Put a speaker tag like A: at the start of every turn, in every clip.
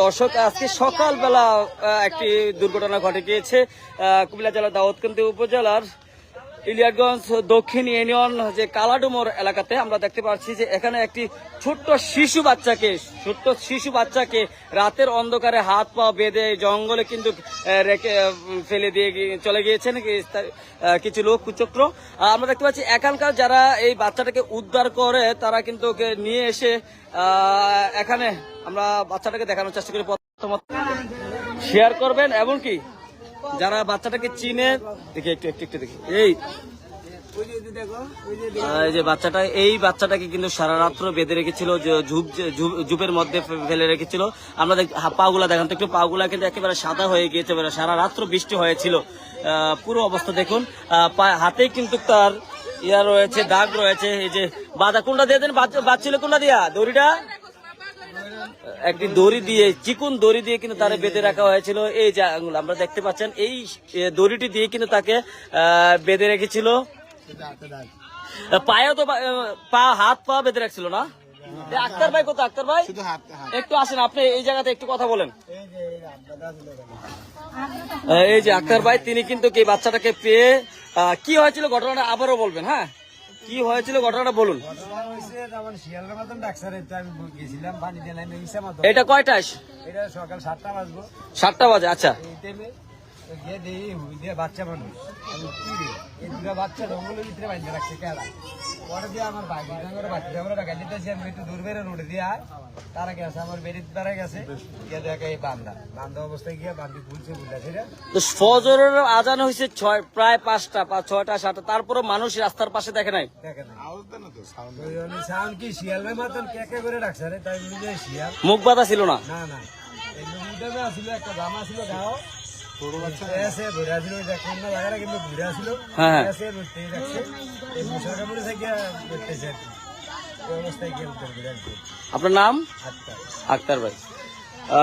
A: দর্শক আজকে সকালবেলা একটি দুর্ঘটনা ঘটে গিয়েছে কুমিল্লা জেলার দাউদকান্দি উপজেলার ইলিয়াটগঞ্জ দক্ষিণ ইউনিয়ন যে কালাডুমোর এলাকাতে আমরা দেখতে পাচ্ছি যে এখানে একটি ছোট্ট শিশু বাচ্চাকে, ছোট্ট শিশু বাচ্চাকে রাতের অন্ধকারে হাত পা বেঁধে জঙ্গলে কিন্তু রেখে ফেলে দিয়ে চলে গিয়েছেন কিছু লোক, কুচক্র। আমরা দেখতে পাচ্ছি এখানকার যারা এই বাচ্চাটাকে উদ্ধার করে, তারা কিন্তু নিয়ে এসে এখানে আমরা বাচ্চাটাকে দেখানোর চেষ্টা করি। প্রথমত, শেয়ার করবেন, এবং কি? যারা বাচ্চাটাকে চিনে, দেখি একটু একটু একটু দেখি। এই। যে বাচ্চাটা, এই বাচ্চাটাকে কিন্তু সারা রাত্র বেঁধে রেখেছিল ঝুপের মধ্যে ফেলে রেখেছিল। আমরা পাগুলা দেখান তো একটু, পাগুলা কিন্তু একেবারে সাদা হয়ে গিয়েছে সারা রাত্র বৃষ্টি হয়েছিল। পুরো অবস্থা দেখুন। হাতে কিন্তু তার ইয়া রয়েছে, দাগ রয়েছে, এই যে, বাধা, কোনটা দিয়ে দেন? বাচ্চা- বাচ্চিলে কোনটা দিয়া? দড়িটা? একটি দড়ি দিয়ে চিকুন দড়ি দিয়ে কিন্তু তারে বেঁধে রাখা হয়েছিল। এই যে আঙুল আমরা দেখতে পাচ্ছেন এই দড়িটি দিয়ে কিন্তু তাকে আহ, বেঁধে রেখেছিল। পায়ে তো পা হাত পা বেঁধে রাখছিল না? আক্তার ভাই কোথায়? আক্তার ভাই? একটু আসেন আপনি এই জায়গাতে একটু কথা বলেন। এই যে আক্তার ভাই তিনি কিন্তু কি বাচ্চাটাকে পেয়ে কি হয়েছিল ঘটনাটা আবারও বলবেন হ্যাঁ? কি হয়েছিল ঘটনাটা বলুন। এটা কয়টায়?
B: এটা সকাল সাতটা বাজবো।
A: সাতটা বাজে আচ্ছা।
B: গিয়ে দেখি হুই দিয়ে বাচ্চা মানুষ। আমি কি রে? এই দুটা বাচ্চা জঙ্গলের ভিতরে বাইন্দা রাখছে কেলা পরে দিয়ে আমার বাইক করে বাচ্চা আমরা গাড়ি দিতেছি আমি একটু দূর বেড়ে রোডে দিয়ে আয়। তারা গেছে আমার বেরিয়ে তারা গেছে। গিয়ে দেখে এই বান্ধা বান্ধা অবস্থায় গিয়ে বান্ধি খুলছে বুঝাছে
A: ফজরের আজান হয়েছে ছয় প্রায় পাঁচটা পাঁচ ছয়টা সাতটা। তারপরে মানুষ রাস্তার পাশে দেখে নাই?
B: দেখে না সাউন্ড কি মতন কে কে করে ডাকছে রে? তাই বুঝে শিয়াল।
A: মুখ বাধা ছিল না?
B: না না। এই একটা জামা ছিল গাও।
A: হ্যাঁ, হ্যাঁ। আপনার নাম? আক্তার। ভাই।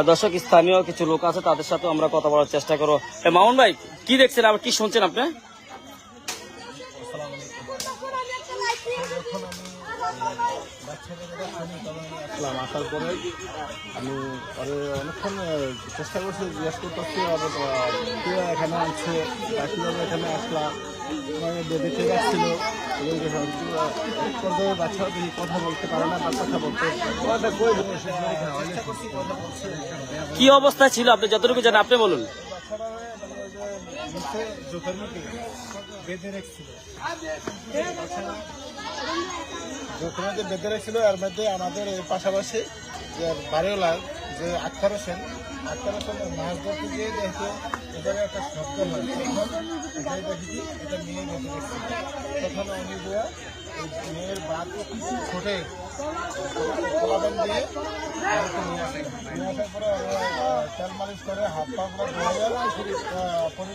A: দর্শক স্থানীয় কিছু লোক আছে তাদের সাথে আমরা কথা বলার চেষ্টা করব। মামুন ভাই কি দেখছেন? আবার কি শুনছেন আপনি?
C: আসলাম, আসার পরে আমি পরে অনেকক্ষণ চেষ্টা করছি জিজ্ঞেস করতেছি আর এখানে বা কীভাবে এখানে আসলাম। বেঁধে ঠিক আসছিল পর্যায়ে বাচ্চা তিনি কথা বলতে পারে না কথা বলতে।
A: কি অবস্থা ছিল? আপনি যতটুকু জানেন, আপনি বলুন
C: বাচ্চারা মানে ওই যে নিচে জোকের মধ্যে বেঁধে রেখেছিল। জোকের বেঁধে রেখেছিল, এর মধ্যে আমাদের পাশাপাশি যে বাড়িওয়ালা যে আক্তার হোসেন আক্তার হোসেন মাছ ধরতে গিয়ে দেখে এখানে একটা শব্দ হয় দেখি এটা মেয়ে উনি মেয়ের বাদ কিছু বাড়িতে নিয়ে আসেন নিয়ে পরে মালিশ করে হাত পা গুলো ধোয়া এখন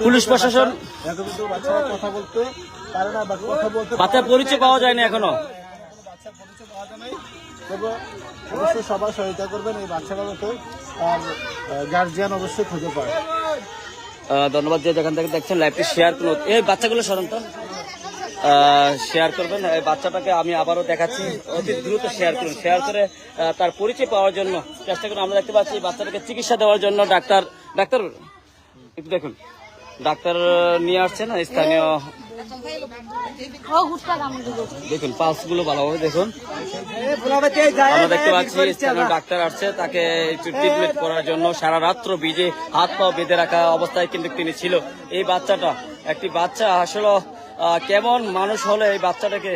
A: পুলিশ প্রশাসন?
C: কথা বলতে পারে না কথা বলতে
A: বাচ্চার পরিচয় পাওয়া যায়নি এখনও?
C: বাচ্চার পরিচয় যায় অবশ্যই সবাই সহায়তা করবেন এই বাচ্চা বাবাকে আর গার্জিয়ান অবশ্যই খুঁজে পায়
A: ধন্যবাদ যে যেখান থেকে দেখছেন লাইভটি শেয়ার করুন। এই বাচ্চাগুলো সরন্ত শেয়ার করবেন। বাচ্চাটাকে আমি আবারও দেখাচ্ছি। অতি দ্রুত শেয়ার করুন। শেয়ার করে তার পরিচয় পাওয়ার জন্য চেষ্টা করুন। আমরা দেখতে পাচ্ছি বাচ্চাটাকে চিকিৎসা দেওয়ার জন্য ডাক্তার ডাক্তার, একটু দেখুন। ডাক্তার নিয়ে আসছে না, স্থানীয়? দেখুন পালসগুলো ভালোভাবে দেখুন। আমরা দেখতে পাচ্ছি স্থানীয় ডাক্তার আসছে, তাকে একটু ট্রিটমেন্ট করার জন্য সারা রাত্র ভিজে হাত পা বেঁধে রাখা অবস্থায় কিন্তু তিনি ছিল। এই বাচ্চাটা, একটি বাচ্চা আসলে কেমন মানুষ হলে এই বাচ্চাটাকে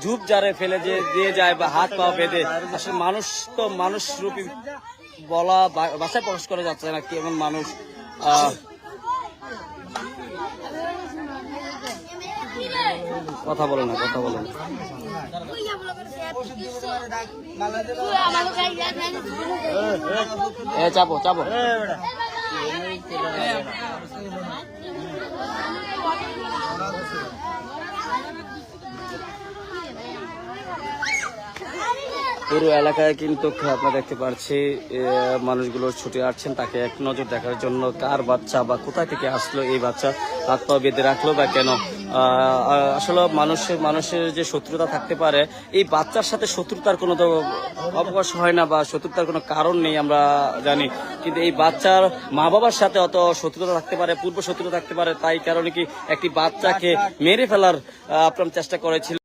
A: ঝুপ জারে ফেলে যে, দিয়ে যায় বা হাত পা বেঁধে। আসলে মানুষ তো মানুষ রূপী বলা বা- ভাষায় প্রকাশ করা যাচ্ছে না কেমন মানুষ। কথা বলে না, কথা বলে না। চাপো চাপো। পুরো এলাকায় কিন্তু আপনারা দেখতে পাচ্ছি এ, মানুষগুলো ছুটে আসছেন তাকে এক নজর দেখার জন্য কার বাচ্চা বা কোথায় থেকে আসলো এই বাচ্চা হাত পা বেঁধে রাখল বা কেন? আসলে মানুষের মানুষের যে শত্রুতা থাকতে পারে এই বাচ্চার সাথে শত্রুতার কোনো তো অবকাশ হয় না বা শত্রুতার কোনো কারণ নেই আমরা জানি। কিন্তু এই বাচ্চার মা বাবার সাথে অত শত্রুতা থাকতে পারে পূর্ব শত্রুতা থাকতে পারে তাই কারণে কি একটি বাচ্চাকে মেরে ফেলার আপনার চেষ্টা করেছিল।